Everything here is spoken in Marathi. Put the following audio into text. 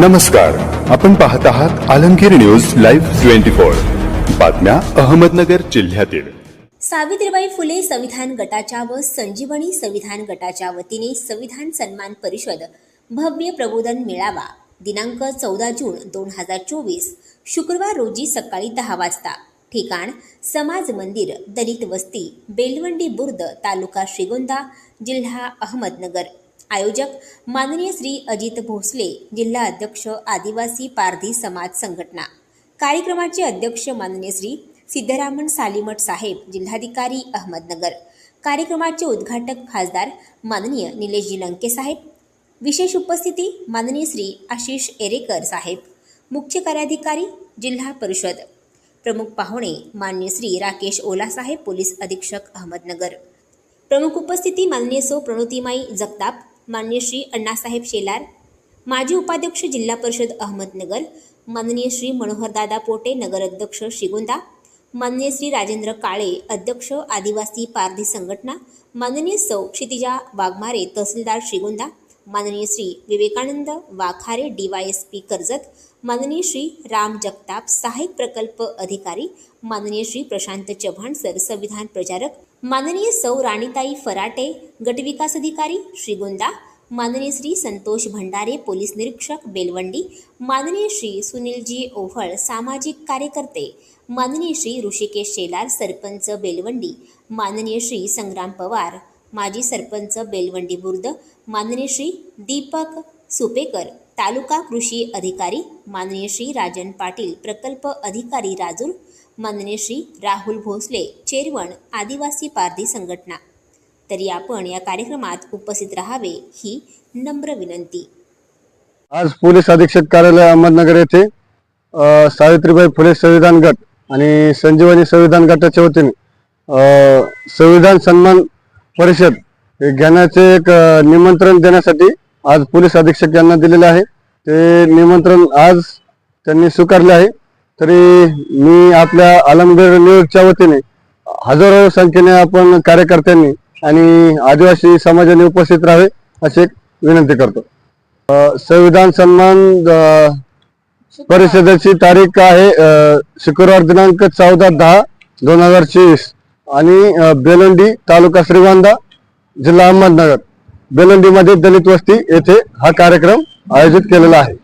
नमस्कार. आपण पाहत आहात Alamgir news live twenty four. बातम्या अहमदनगर जिल्ह्यातील. सावित्रीबाई फुले संविधान गटाच्या व संजीवनी संविधान गटाच्या वतीने संविधान सन्मान परिषद भव्य प्रबोधन मेळावा दिनांक चौदा जून दोन हजार चोवीस शुक्रवार रोजी सकाळी दहा वाजता. ठिकाण समाज मंदिर दलित वस्ती बेलवंडी बुर्द तालुका श्रीगोंदा जिल्हा अहमदनगर. आयोजक माननीय श्री अजित भोसले जिल्हा अध्यक्ष आदिवासी पारधी समाज संघटना. कार्यक्रमाचे अध्यक्ष माननीय श्री सिद्धरामन सालीमठ साहेब जिल्हाधिकारी अहमदनगर. कार्यक्रमाचे उद्घाटक खासदार माननीय निलेशजी लंके साहेब. विशेष उपस्थिती माननीय श्री आशिष एरेकर साहेब. मुख्य कार्याधिकारी जिल्हा परिषद. प्रमुख पाहुणे मान्य श्री राकेश ओला साहेब पोलीस अधीक्षक अहमदनगर. प्रमुख उपस्थिती माननीय सो प्रणुतीमाई जगताप मान्य श्री अण्णासाहेब शेलार माजी उपाध्यक्ष जिल्हा परिषद अहमदनगर माननीय श्री मनोहरदादा पोटे नगराध्यक्ष श्रीगोंदा माननीय श्री राजेंद्र काळे अध्यक्ष आदिवासी पारधी संघटना माननीय सौ क्षितिजा वाघमारे तहसीलदार श्रीगोंदा माननीय श्री विवेकानंद वाखारे डीवायएसपी कर्जत माननीय श्री राम जगताप सहाय्यक प्रकल्प अधिकारी माननीय श्री प्रशांत चव्हाण सर संविधान प्रचारक माननीय सौ राणीताई फराटे गटविकास अधिकारी श्रीगोंदा माननीय श्री संतोष भंडारे पोलीस निरीक्षक बेलवंडी माननीय श्री सुनीलजी ओव्हळ सामाजिक कार्यकर्ते माननीय श्री ऋषिकेश शेलार सरपंच बेलवंडी माननीय श्री संग्राम पवार माजी सरपंच बेलवंडी बुर्द माननीय श्री दीपक सुपेकर तालुका कृषी अधिकारी माननीय श्री राजन पाटील प्रकल्प अधिकारी राजूर माननीय श्री राहुल भोसले चेरवण आदिवासी पारधी संघटना. तरी आपण या कार्यक्रमात उपस्थित राहावे ही नम्र विनंती. आज पोलीस अधीक्षक कार्यालय अहमदनगर येथे सावित्रीबाई फुले संविधान गट आणि संजीवनी संविधान गटाच्या वतीने संविधान सन्मान परिषद हे घेण्याचे एक निमंत्रण देण्यासाठी आज पोलीस अधीक्षक यांना दिलेले आहे. ते निमंत्रण आज त्यांनी स्वीकारले आहे. तरी मी आपल्या आलमगीर न्यूजच्या वतीने हजारो संख्येने आपण कार्यकर्त्यांनी आणि आदिवासी समाजाने उपस्थित राहावे अशी एक विनंती करतो. संविधान सन्मान परिषदेची तारीख आहे शुक्रवार दिनांक चौदा दहा दोन हजार चोवीस आणि बेलंडी तालुका श्रीगोंदा जिल्हा अहमदनगर. बेलंडीमध्ये दलित वस्ती येथे हा कार्यक्रम आयोजित केलेला आहे.